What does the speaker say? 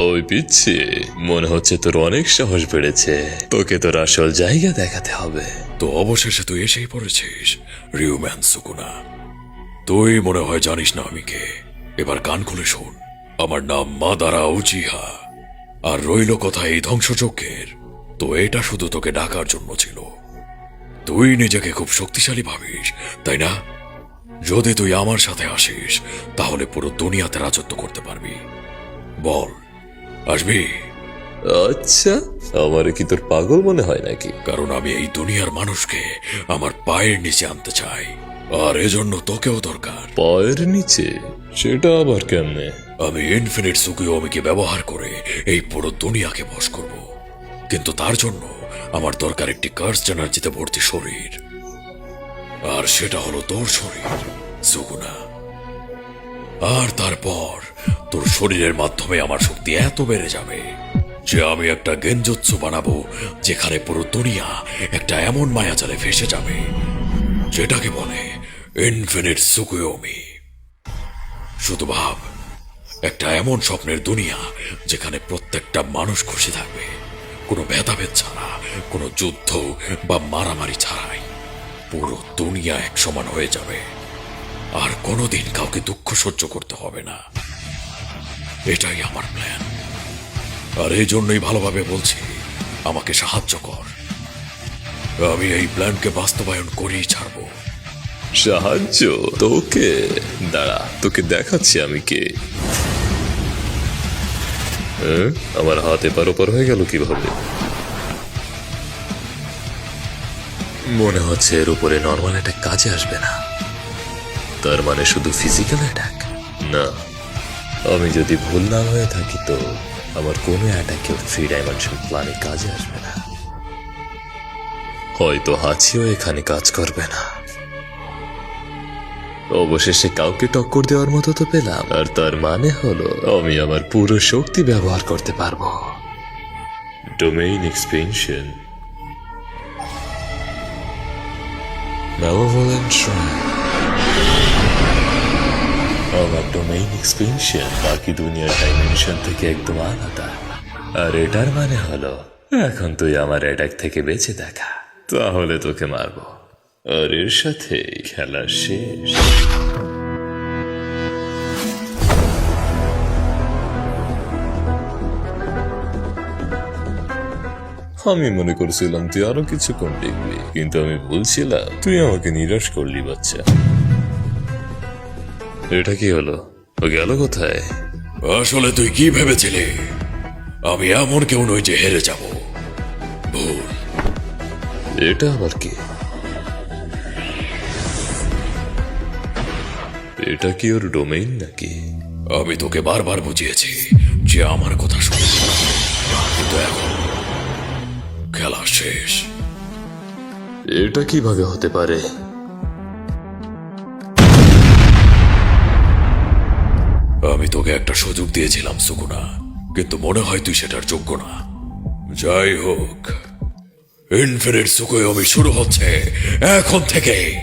ওই পিচ্ছি, মনে হচ্ছে তোর অনেক সাহস বেড়েছে। তোকে তোর আসল জায়গা দেখাতে হবে। তো অবশেষে তুই এসেই পড়েছিস, রিউম্যান সুকুনা। তুই মনে হয় জানিস না আমি কে। এবার কান খুলে শোন, আমার নাম মা মাদারা উচিহা আর রইল কথা এই ধ্বংসযজ্ঞের। তো এটা শুধু তোকে ডাকার জন্য ছিল। তুই নিজেকে খুব শক্তিশালী ভাবিস, তাই না? যদি তুই আমার সাথে আসিস, তাহলে পুরো দুনিয়াতে রাজত্ব করতে পারবি। বল। আসবি? আচ্ছা আমার কি তোর পাগল মনে হয় নাকি? কারণ আমি এই দুনিয়ার মানুষকে আমার পায়ের নিচে আনতে চাই আর এজন্য তোকেও দরকার। পায়ের নিচে? সেটা আবার কেমনে? আমি ইনফিনিট সুকিওমিকে ব্যবহার করে এই পুরো দুনিয়াকে বশ করব। কিন্তু তার জন্য আমার দরকার একটি কার্স এনার্জিতে ভর্তি শরীর। আর সেটা হলো তোর শরীর সুগুনা। আর তারপর তোর শরীরের মাধ্যমে আমার শক্তি এত বেড়ে যাবে যে আমি একটা গেঞ্জোৎসু বানাবো যেখানে পুরো দুনিয়া একটা এমন মায়াজালে ভেসে যাবে, যেটাকে বলে ইনফিনিট সুকুয়োমি। শুধু ভাব, একটা এমন স্বপ্নের দুনিয়া যেখানে প্রত্যেকটা মানুষ খুশি থাকবে, কোনো ভেদাভেদ ছাড়া, কোনো যুদ্ধ বা মারামারি ছাড়াই। পুরো দুনিয়া এক সমান হয়ে যাবে, আর কোনোদিন কাউকে দুঃখ সহ্য করতে হবে না। এটাই আমার প্ল্যান আর এই জন্যই ভালোভাবে বলছি আমাকে সাহায্য কর। আমি এই প্ল্যানকে বাস্তবায়ন করেই ছাড়বো। সাহায্য? তোকে? দাঁড়া তোকে দেখাচ্ছি আমি কে। হ্যাঁ? আমার হাতে পারোপার হয়ে গেল কীভাবে? মনে হচ্ছে এর উপরে নর্মাল অ্যাটাক কাজে আসবে না। তার মানে শুধু ফিজিক্যাল অ্যাটাক না। আমি যদি ভুল না হয়ে থাকি তো আমার কোনো অ্যাটাকে থ্রি ডাইমেনশন প্ল্যানে কাজে আসবে না। হয়তো হাঁচিও এখানে কাজ করবে না। অবশেষে কাউকে টক্কর দেওয়ার মতো তো পেলাম। আর তার মানে হলো, আমি আমার পুরো শক্তি ব্যবহার করতে পারব। Domain expansion Malevolent Shrine. আমার ডোমেইন এক্সপেনশন, বাকি দুনিয়ার ডাইমেনশন থেকে একদম আলাদা। আর এটার মানে হলো, এখন তুই আমার অ্যাটাক থেকে বেঁচে দেখা। তাহলে তোকে মারবো। আর এর সাথে খেলা শেষ। আমি মনে করছিলাম তুই আরও কিছুক্ষণ টিকবি কিন্তু আমি বলছিলাম, তুই আমাকে নিরাশ করলি, বাচ্চা। এটা কি হলো? ও গেল কোথায়? আসলে তুই কি ভেবেছিলি? আমি এমন কেউ নই যে হেরে যাব। ভুল। এটা আবার কি? এটা কি ওর ডোমেইন নাকি? আমি তোকে বারবার বুঝিয়েছি যে আমার কথা শুনে কিন্তু এখন খেলা শেষ। এটা কীভাবে হতে পারে? আমি তোকে একটা সুযোগ দিয়েছিলাম, সুকুনা। কিন্তু মনে হয় তুই সেটার যোগ্য না। যাই হোক, ইনফিনিট সুকোয়মি শুরু হচ্ছে, এখন থেকে।